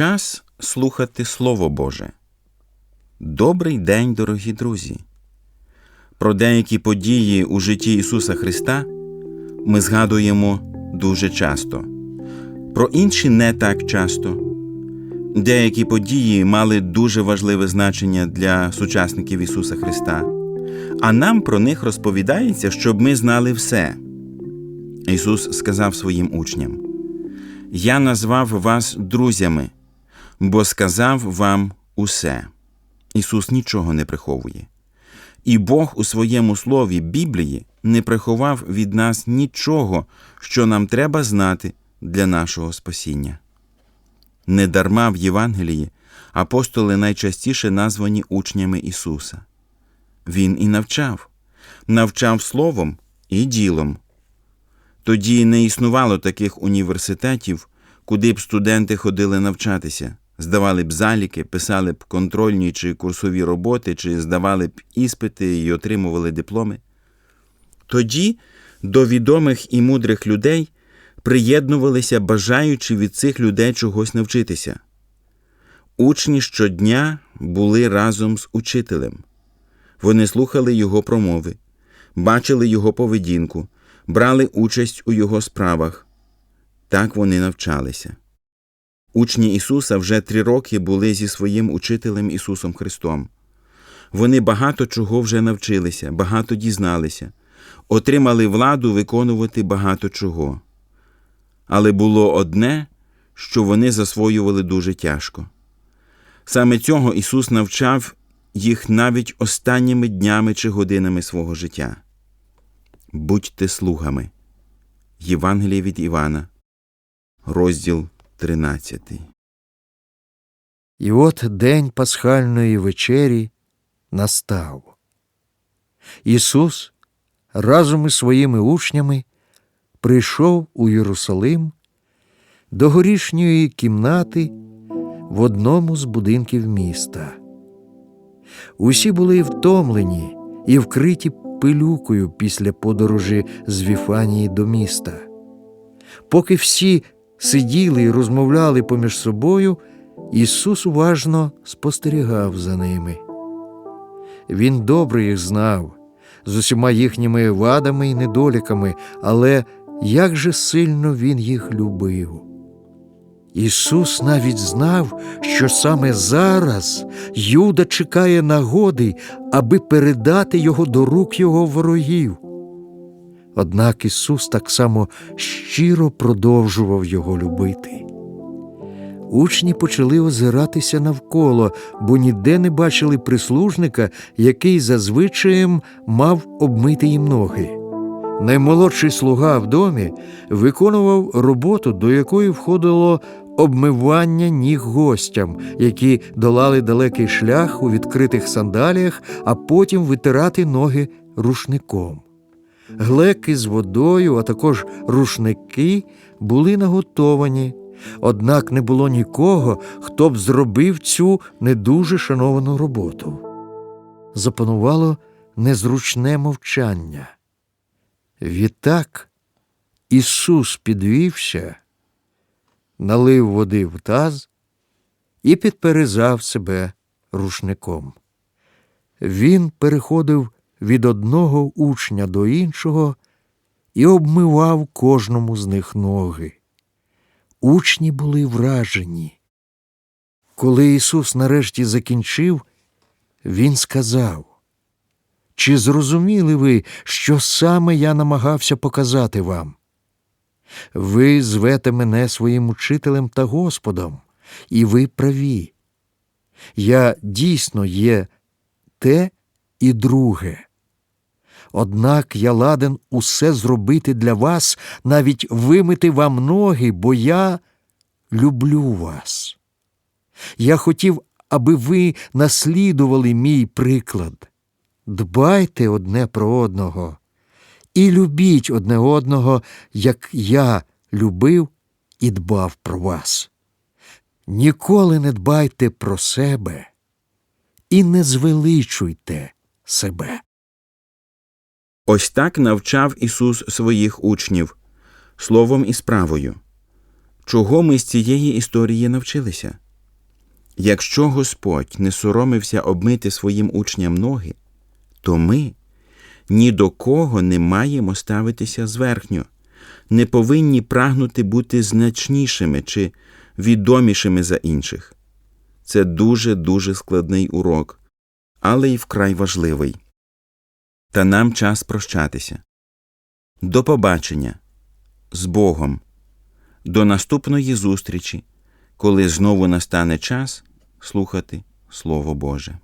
Час слухати Слово Боже. Добрий день, дорогі друзі. Про деякі події у житті Ісуса Христа ми згадуємо дуже часто, про інші не так часто. Деякі події мали дуже важливе значення для сучасників Ісуса Христа, а нам про них розповідається, щоб ми знали все. Ісус сказав своїм учням: Я назвав вас друзями, бо сказав вам усе. Ісус нічого не приховує. І Бог у своєму слові Біблії не приховав від нас нічого, що нам треба знати для нашого спасіння. Недарма в Євангелії апостоли найчастіше названі учнями Ісуса. Він і навчав, навчав словом і ділом. Тоді не існувало таких університетів, куди б студенти ходили навчатися, здавали б заліки, писали б контрольні чи курсові роботи, чи здавали б іспити і отримували дипломи. Тоді до відомих і мудрих людей приєднувалися бажаючи від цих людей чогось навчитися. Учні щодня були разом з учителем. Вони слухали його промови, бачили його поведінку, брали участь у його справах. Так вони навчалися. Учні Ісуса вже три роки були зі своїм учителем Ісусом Христом. Вони багато чого вже навчилися, багато дізналися, отримали владу виконувати багато чого. Але було одне, що вони засвоювали дуже тяжко. Саме цього Ісус навчав їх навіть останніми днями чи годинами свого життя. Будьте слугами. Євангеліє від Івана, розділ 13. І от день пасхальної вечері настав. Ісус разом із своїми учнями прийшов у Єрусалим до горішньої кімнати в одному з будинків міста. Усі були втомлені і вкриті пилюкою після подорожі з Віфанії до міста. Поки всі сиділи і розмовляли поміж собою, Ісус уважно спостерігав за ними. Він добре їх знав, з усіма їхніми вадами і недоліками, але як же сильно Він їх любив. Ісус навіть знав, що саме зараз Юда чекає нагоди, аби передати його до рук його ворогів. Однак Ісус так само щиро продовжував його любити. Учні почали озиратися навколо, бо ніде не бачили прислужника, який зазвичаєм мав обмити їм ноги. Наймолодший слуга в домі виконував роботу, до якої входило обмивання ніг гостям, які долали далекий шлях у відкритих сандаліях, а потім витирати ноги рушником. Глеки з водою, а також рушники були наготовані, однак не було нікого, хто б зробив цю не дуже шановану роботу. Запанувало незручне мовчання. Відтак Ісус підвівся, налив води в таз і підперезав себе рушником. Він переходив від одного учня до іншого і обмивав кожному з них ноги. Учні були вражені. Коли Ісус нарешті закінчив, Він сказав чи зрозуміли ви, що саме я намагався показати вам? Ви звете мене своїм учителем та Господом, і ви праві. Я дійсно є те і друге. Однак я ладен усе зробити для вас, навіть вимити вам ноги, бо я люблю вас. Я хотів, аби ви наслідували мій приклад. Дбайте одне про одного і любіть одне одного, як я любив і дбав про вас. Ніколи не дбайте про себе і не звеличуйте себе. Ось так навчав Ісус своїх учнів словом і справою. Чого ми з цієї історії навчилися? Якщо Господь не соромився обмити своїм учням ноги, то ми ні до кого не маємо ставитися зверхньо, не повинні прагнути бути значнішими чи відомішими за інших. Це дуже дуже складний урок, але й вкрай важливий. Та нам час прощатися. До побачення з Богом. До наступної зустрічі, коли знову настане час слухати Слово Боже.